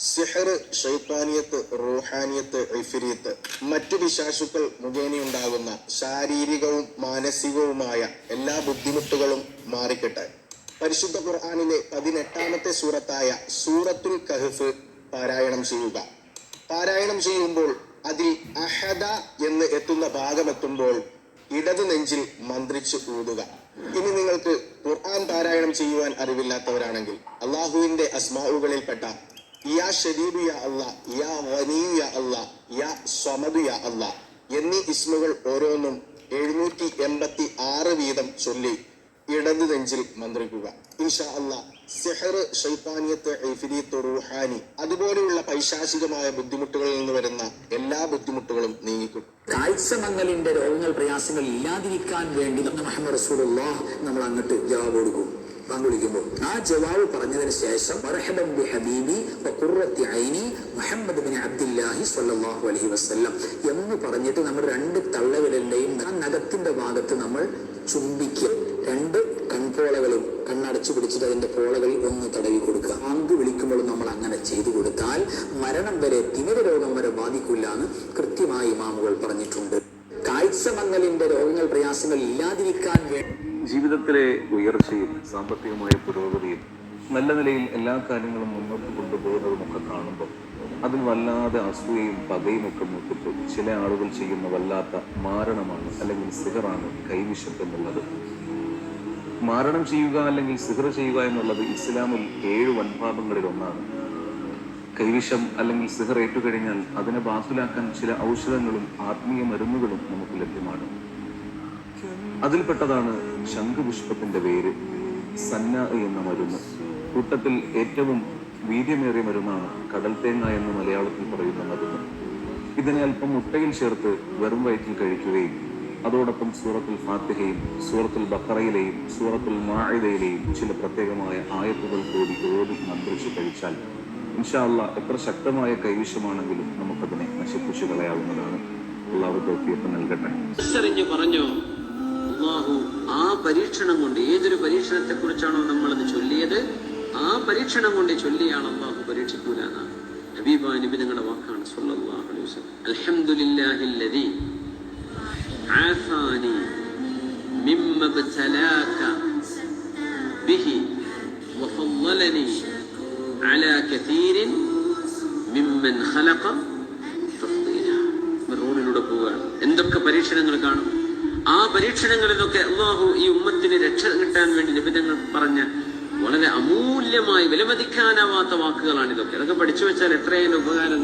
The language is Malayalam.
സിഹർ ഷൈത്താനിയത്ത് റൂഹാനിയത്ത് ഇഫിരിയത്ത് മറ്റു പിശാശുക്കൾ മുഖേനയുണ്ടാകുന്ന ശാരീരികവും മാനസികവുമായ എല്ലാ ബുദ്ധിമുട്ടുകളും മാറിക്കിട്ടെ പരിശുദ്ധ ഖുർആാനിലെ പതിനെട്ടാമത്തെ സൂറത്തായ സൂറത്തുൽ കഹഫ് പാരായണം ചെയ്യുക. പാരായണം ചെയ്യുമ്പോൾ അതിൽ അഹദ എന്ന് എത്തുന്ന ഭാഗമെത്തുമ്പോൾ ഇടതു നെഞ്ചിൽ മന്ത്രിച്ച് ഊതുക. ഇനി നിങ്ങൾക്ക് ഖുർആൻ പാരായണം ചെയ്യുവാൻ അറിവില്ലാത്തവരാണെങ്കിൽ അള്ളാഹുവിന്റെ അസ്മാവുകളിൽപ്പെട്ട യാ ഷരീബു യാ അല്ല യാ വനീയു യാ അല്ല യാ സ്വമദു യാ അല്ല എന്നീ ഇസ്മുകൾ ഓരോന്നും എഴുന്നൂറ്റി എൺപത്തി ആറ് വീതം ചൊല്ലി ഇടതു നെഞ്ചിൽ മന്ത്രിക്കുക. ഇൻഷാ അല്ല സിഹർ ഷൈത്താനിയത്ത് ഇഫിരിയത്ത് റൂഹാനി അതുപോലെയുള്ള പൈശാചികമായ ബുദ്ധിമുട്ടുകളിൽ നിന്ന് വരുന്ന എല്ലാ ബുദ്ധിമുട്ടുകളും നീങ്ങിക്കും. കാഴ്ചമങ്ങലിന്റെ രോഗങ്ങൾ പ്രയാസങ്ങൾ ഇല്ലാതിരിക്കാൻ വേണ്ടി നമ്മൾ അങ്ങോട്ട് ജവാബ് കൊടുക്കും പങ്കുവിളിക്കുമ്പോൾ ആ ജവാബ് പറഞ്ഞതിന് ശേഷം ബി ഹബീബി മുഹമ്മദ് എന്ന് പറഞ്ഞിട്ട് നമ്മൾ രണ്ട് തള്ളവിരലിന്റെയും ആ നഖത്തിന്റെ ഭാഗത്ത് നമ്മൾ ചുംബിക്കുക രണ്ട് കൺപോളകളും കണ്ണടച്ചു പിടിച്ചിട്ട് അതിന്റെ പോളകളിൽ ഒന്ന് തടവി കൊടുക്കുക. ആങ്ക് വിളിക്കുമ്പോൾ നമ്മൾ അങ്ങനെ ചെയ്തു കൊടുത്താൽ മരണം വരെ തിമിര രോഗം വരെ ബാധിക്കില്ല എന്ന് കൃത്യമായി ഇമാമുകൾ പറഞ്ഞിട്ടുണ്ട്. കാഴ്ച മങ്ങലിന്റെ രോഗങ്ങൾ പ്രയാസങ്ങൾ ഇല്ലാതിരിക്കാൻ വേണ്ടി ജീവിതത്തിലെ ഉയർച്ചയും സാമ്പത്തികമായ പുരോഗതിയും നല്ല നിലയിൽ എല്ലാ കാര്യങ്ങളും മുന്നോട്ട് കൊണ്ടുപോകുന്നതുമൊക്കെ കാണുമ്പോൾ അതിൽ വല്ലാതെ അസൂയയും പകയും ഒക്കെ മൂത്തിട്ട് ചില ആളുകൾ ചെയ്യുന്ന വല്ലാത്ത മാരണമാണ് അല്ലെങ്കിൽ സിഹറാണ് കൈവിഷം എന്നുള്ളത്. മാരണം ചെയ്യുക അല്ലെങ്കിൽ സിഹർ ചെയ്യുക എന്നുള്ളത് ഇസ്ലാമിൽ ഏഴ് വൻപാപങ്ങളിൽ ഒന്നാണ് കൈവിഷം അല്ലെങ്കിൽ സിഹർ ഏറ്റുകഴിഞ്ഞാൽ അതിനെ ബാസിലാക്കാൻ ചില ഔഷധങ്ങളും ആത്മീയ മരുന്നുകളും നമുക്ക് ലഭ്യമാണ്. അതിൽപ്പെട്ടതാണ് ശംഖുപുഷ്പത്തിന്റെ പേര്. സന്ന എന്ന മരുന്ന്. കൂട്ടത്തിൽ ഏറ്റവും വീര്യമേറിയ മരുന്നാണ് കടൽ തേങ്ങ എന്ന് മലയാളത്തിൽ പറയുന്ന മരുന്ന്. ഇതിനെ അല്പം മുട്ടയിൽ ചേർത്ത് വെറും വയറ്റിൽ കഴിക്കുകയും അതോടൊപ്പം സൂറത്തുൽ ഫാത്തിഹയും സൂറത്തുൽ ബക്കറയിലെയും സൂറത്തുൽ മാഇദയിലെയും ചില പ്രത്യേകമായ ആയത്തുകൾ കൂടി ഓടി മന്ത്രിച്ച് കഴിച്ചാൽ ഇൻഷാല്ല എത്ര ശക്തമായ കൈവിഷമാണെങ്കിലും നമുക്കതിനെ നശിപ്പിച്ചു കളയാവുന്നതാണ്. എല്ലാവർക്കും നൽകട്ടെ. പറഞ്ഞു? പരീക്ഷണം കൊണ്ട് ഏതൊരു പരീക്ഷണത്തെക്കുറിച്ചാണോ നമ്മളത് ചൊല്ലിയത്? ആ പരീക്ഷണം കൊണ്ട് ചൊല്ലിയാണ് അള്ളാഹു പരീക്ഷിക്കൂല എന്നാണ് ഹബീബ നബി നിങ്ങളുടെ വാക്കാണ് സല്ലല്ലാഹു അലൈഹി വസല്ലം. ബിഹി അലാ ഖലഖ പരീക്ഷണങ്ങളിലൊക്കെ അള്ളാഹു ഈ ഉമ്മത്തിന് രക്ഷ കിട്ടാൻ വേണ്ടി നിബിധങ്ങൾ പറഞ്ഞ വളരെ അമൂല്യമായി വിലമതിക്കാനാവാത്ത വാക്കുകളാണ് ഇതൊക്കെ. അതൊക്കെ പഠിച്ചു വെച്ചാൽ എത്രയും ഉപകാരം